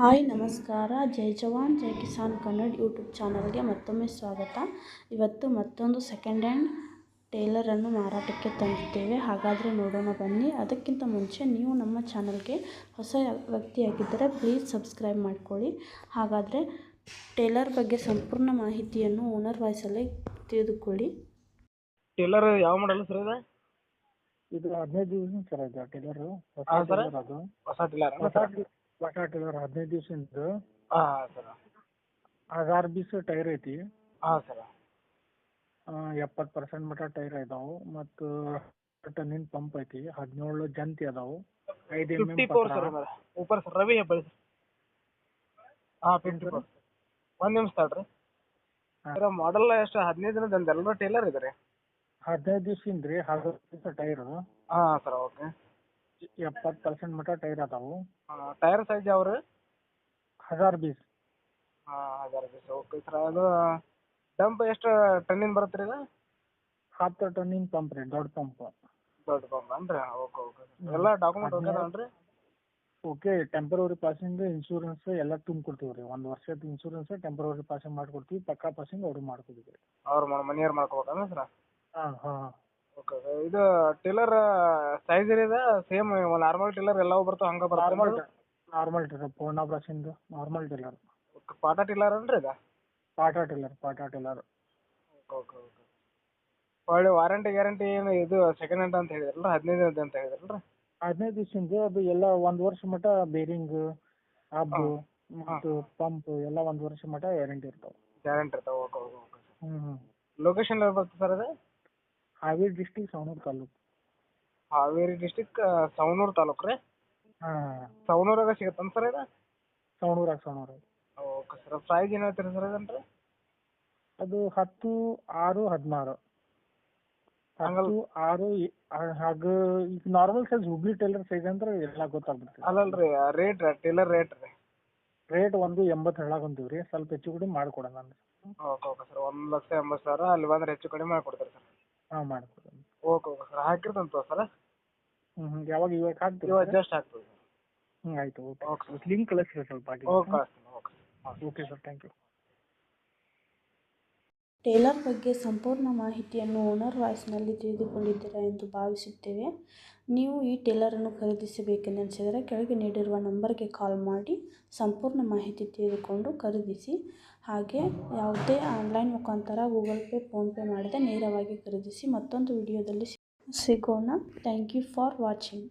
Hi ನಮಸ್ಕಾರ. ಜೈ ಜವಾನ್ ಜೈ Kisan Kannada YouTube ಚಾನಲ್ಗೆ ಮತ್ತೊಮ್ಮೆ ಸ್ವಾಗತ. ಇವತ್ತು ಮತ್ತೊಂದು ಸೆಕೆಂಡ್ ಹ್ಯಾಂಡ್ ಟೇಲರನ್ನು ಮಾರಾಟಕ್ಕೆ ತಂದಿದ್ದೇವೆ. ಹಾಗಾದರೆ ನೋಡೋಣ ಬನ್ನಿ. ಅದಕ್ಕಿಂತ ಮುಂಚೆ ನೀವು ನಮ್ಮ ಚಾನಲ್ಗೆ ಹೊಸ ವ್ಯಕ್ತಿಯಾಗಿದ್ದರೆ ಪ್ಲೀಸ್ ಸಬ್ಸ್ಕ್ರೈಬ್ ಮಾಡಿಕೊಳ್ಳಿ. ಹಾಗಾದರೆ ಟೇಲರ್ ಬಗ್ಗೆ ಸಂಪೂರ್ಣ ಮಾಹಿತಿಯನ್ನು ಓನರ್ ವಾಯ್ಸಲ್ಲಿ ತಿಳಿದುಕೊಳ್ಳಿ. ಟೇಲರ್ ಯಾವ ಮಾಡಲ್ ಸರ್ ಇದೆ? ಇದು ಹದಿನೈದು ದಿವಸ ಸರ್ ಇದು ಟೇಲರು ಹೊಸ ಟೇಲರ್ ಅದು. ಹೊಸ ಟೇಲರ್ ಪ್ಲಾಟ್ ಇದಾರೆ ಹದಿನೈದು ದಿವಸದಿಂದ ಹಾಂ ಸರ್. ಹಜಾರ್ ಬೀಸ್ ಟೈರ್ ಐತಿ. ಹಾಂ ಸರ್. ಎಪ್ಪತ್ತು ಪರ್ಸೆಂಟ್ ಮಟ್ಟ ಟೈರ್ ಇದಾವು ಮತ್ತು ಟನ್ನಿನ ಪಂಪ್ ಐತಿ. ಹದಿನೇಳು ಜಂತಿ ಅದಾವ. ಐದು M M four sir Ravi Hebballi sir. ಹಾಂ ಫಿಫ್ಟಿ ಒಂದು ನಿಮಿಷ ತಡ್ರಿ. ಸರ್ ಮಾಡಲ್ ಎಷ್ಟು ಹದಿನೈದು ದಿನದ ಒಂದು ಎಲ್ಲ ಟೈಲರ್ ಇದೆ ರೀ ಹದಿನೈದು ದಿವ್ಸದಿಂದ ರೀ ಹದಿನೈದು ದಿವಸ ಟೈರ್. ಹಾ ಸರ್ ಓಕೆ ಎಪ್ಪತ್ತು ಪರ್ಸೆಂಟ್ ಮಟ್ಟ ಟೈರ್ ಅದಾವು. ಟೈರ್ ಸೈಜ್ ಯಾವ ರೀ ಹಜಾರ್ ಬೀಸ್. ಹಾಂ ಹಜಾರ್ ಬೀಸ್. ಓಕೆ ಸರ್ ಅದು ಡಂಪ್ ಎಷ್ಟು ಟನ್ನಿಂದ ಬರುತ್ತೆ ರೀ ಇದು? ಹತ್ತು ಟನ್ನಿನ ಪಂಪ್ ರೀ ದೊಡ್ಡ ಪಂಪ್ ದೊಡ್ಡ ಪಂಪ್ ಅಂದ್ರೆ ಓಕೆ ಓಕೆ ಎಲ್ಲ ಡಾಕ್ಯುಮೆಂಟ್ ಓಕೆ ಅದಾವನ್ರಿ? ಓಕೆ ಟೆಂಪರರಿ ಪಾಸಿಂಗ್ ಇನ್ಶೂರೆನ್ಸ್ ಎಲ್ಲ ತುಂಬಿಕೊಡ್ತೀವಿ ರೀ. ಒಂದು ವರ್ಷದ ಇನ್ಶೂರೆನ್ಸ್ ಟೆಂಪರರಿ ಪಾಸಿಂಗ್ ಮಾಡ್ಕೊಡ್ತೀವಿ ಪಕ್ಕಾ ಪಾಸಿಂಗ್ ಅವ್ರು ಮಾಡ್ಕೊಡ್ತೀವಿ ಅವ್ರು ಮನೆಯವ್ರು ಮಾಡ್ಕೋಬೇಕಂದ್ರೆ ಸರ್ ಹಾಂ ಹಾಂ. ಓಕೆ ಇದು ಟೇಲರ್ ಸೈಜ್ ಇದೆ ಸೇಮ್ ನಾರ್ಮಲ್ ಟೇಲರ್ ಎಲ್ಲವೂ ಬರ್ತಾವೆ ಹಂಗೆ ನಾರ್ಮಲ್ ಬರ್ತವೆ ನಾರ್ಮಲ್ ಟೇಲರ್ ಪೂರ್ಣ ಬ್ರಷಿಂದು ನಾರ್ಮಲ್ ಟೇಲರ್ ಪಾಟಾ ಟೇಲರ್ ಅನ್ರಿ ಇದು ಪಾಟಾ ಟೇಲರ್ ಪಾಟಾ ಟೇಲರ್ ಓಕೆ ಓಕೆ ಒಳ್ಳೆ ವಾರಂಟಿ ಗ್ಯಾರಂಟಿ ಏನು ಇದು ಸೆಕೆಂಡ್ ಹ್ಯಾಂಡ್ ಅಂತ ಹೇಳಿದ್ರಲ್ಲ ಹದಿನೈದು ದಿನದ ಅಂತ ಹೇಳಿದ್ರಲ್ಲ? ಹದಿನೈದು ದಿವಸದಿಂದ ಅದು ಎಲ್ಲ ಒಂದು ವರ್ಷ ಮಟ್ಟ ಬೇರಿಂಗ್ ಹಬ್ಬು ಮತ್ತು ಪಂಪ್ ಎಲ್ಲ ಒಂದು ವರ್ಷ ಮಟ್ಟ ಗ್ಯಾರಂಟಿ ಇರ್ತಾವೆ. ಗ್ಯಾರಂಟಿ ಇರ್ತಾವೆ ಓಕೆ ಓಕೆ ಓಕೆ. ಲೊಕೇಶನ್ ಎಲ್ಲಿ ಬರ್ತದೆ ಸರ್ ಅದು? ಹಾವೇರಿ ಡಿಸ್ಟಿಕ್ ಸವಣೂರು ತಾಲೂಕು. ಹಾವೇರಿ ಡಿಸ್ಟಿಕ್ ಸವಣೂರು ತಾಲೂಕು ರೀ? ಹಾ. ಸವಣೂರಾಗ ಸಿಗತ್ತನ್ ಸರ್ ಇದು? ಸವಣೂರಾಗ ಸವಣೂರು. ಓಕೆ ಸರ್ ಪ್ರೈಸ್ ಏನು ಹೇಳ್ತೀರಿ ಸರ್ ಇದನ್ರಿ ಅದು ಹತ್ತು ಆರು ಹದಿನಾರು. ಹತ್ತು ಆರು ಹಾಗ ಈಗ normal size Hubli trailer size ಅಂದ್ರೆ ಎಲ್ಲ ಗೊತ್ತಾಗ್ಬಿಡ್ತದೆ. ಅಲ್ಲಲ್ರಿ ರೇಟ್ ಟೇಲರ್ ರೇಟ್ ರೀ. ರೇಟ್ ಒಂದು ಎಂಬತ್ತು ಹೇಳಾಕಂತೀವಿ ರೀ ಸ್ವಲ್ಪ ಹೆಚ್ಚು ಕಡಿಮೆ ಮಾಡಿಕೊಡೋಣ ಅಂದ್ರೆ ಓಕೆ ಓಕೆ ಸರ್ ಒಂದು ಲಕ್ಷ ಎಂಬತ್ತು ಸಾವಿರ ಅಲ್ಲಿ ಬಂದ್ರೆ ಹೆಚ್ಚು ಕಡಿಮೆ ಮಾಡಿಕೊಡ್ತೀರಿ ಸರ್. ಹಾಂ ಮಾಡಿಕೊಡೋಣ ಓಕೆ ಓಕೆ ಸರ್ ಹಾಕಿರ್ತಂತ ಸರ್ ಹ್ಞೂ ಹ್ಞೂ ಯಾವಾಗ ಇವಾಗ ಹಾಕ್ತೀವಿ ಇವಾಗ ಜಸ್ಟ್ ಹಾಕ್ತೀವಿ ಹ್ಮ್ ಆಯ್ತು ಓಕೆ ಓಕೆ ಲಿಂಕ್ ಕಳಿಸ್ರಿ ಸ್ವಲ್ಪ ಓಕೆ ಕಳಿಸ್ತೀನಿ okay okay sir thank you trailer ಬಗ್ಗೆ ಸಂಪೂರ್ಣ ಮಾಹಿತಿಯನ್ನು ಓನರ್ ವಾಯ್ಸ್ನಲ್ಲಿ ತಿಳಿದುಕೊಂಡಿದ್ದೀರಾ ಎಂದು ಭಾವಿಸುತ್ತೇವೆ. ನೀವು ಈ ಟೇಲರನ್ನು ಖರೀದಿಸಬೇಕೆಂದೆನಿಸಿದರೆ ಕೆಳಗೆ ನೀಡಿರುವ ನಂಬರ್ಗೆ ಕಾಲ್ ಮಾಡಿ ಸಂಪೂರ್ಣ ಮಾಹಿತಿ ತಿಳಿದುಕೊಂಡು ಖರೀದಿಸಿ. ಹಾಗೆ ಯಾವುದೇ ಆನ್ಲೈನ್ ಮುಖಾಂತರ ಗೂಗಲ್ ಪೇ ಫೋನ್ಪೇ ಮಾಡದೆ ನೇರವಾಗಿ ಖರೀದಿಸಿ ಮತ್ತೊಂದು ವಿಡಿಯೋದಲ್ಲಿ ಸಿಗೋಣ. Thank you for watching.